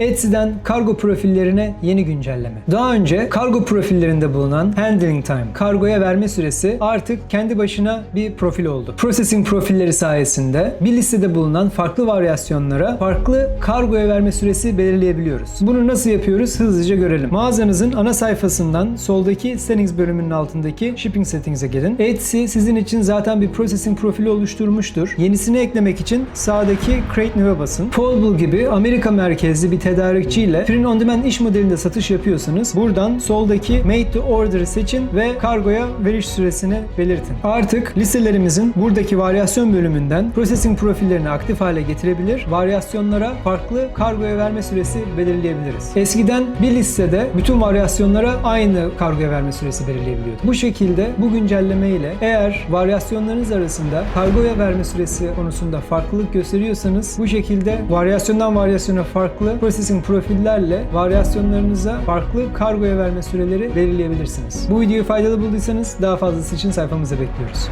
Etsy'den kargo profillerine yeni güncelleme. Daha önce kargo profillerinde bulunan handling time, kargoya verme süresi artık kendi başına bir profil oldu. Processing profilleri sayesinde bir listede bulunan farklı varyasyonlara farklı kargoya verme süresi belirleyebiliyoruz. Bunu nasıl yapıyoruz hızlıca görelim. Mağazanızın ana sayfasından soldaki settings bölümünün altındaki shipping settings'e gelin. Etsy sizin için zaten bir processing profili oluşturmuştur. Yenisini eklemek için sağdaki create new'e basın. Paulable gibi Amerika merkezli bir tedarikçiyle print on demand iş modelinde satış yapıyorsanız buradan soldaki made to order'ı seçin ve kargoya veriş süresini belirtin. Artık listelerimizin buradaki varyasyon bölümünden processing profillerini aktif hale getirebilir, varyasyonlara farklı kargoya verme süresi belirleyebiliriz. Eskiden bir listede bütün varyasyonlara aynı kargoya verme süresi belirleyebiliyorduk. Bu şekilde bu güncelleme ile eğer varyasyonlarınız arasında kargoya verme süresi konusunda farklılık gösteriyorsanız bu şekilde varyasyondan varyasyona farklı processing profillerle varyasyonlarınıza farklı kargoya verme süreleri belirleyebilirsiniz. Bu videoyu faydalı bulduysanız daha fazlası için sayfamıza bekliyoruz.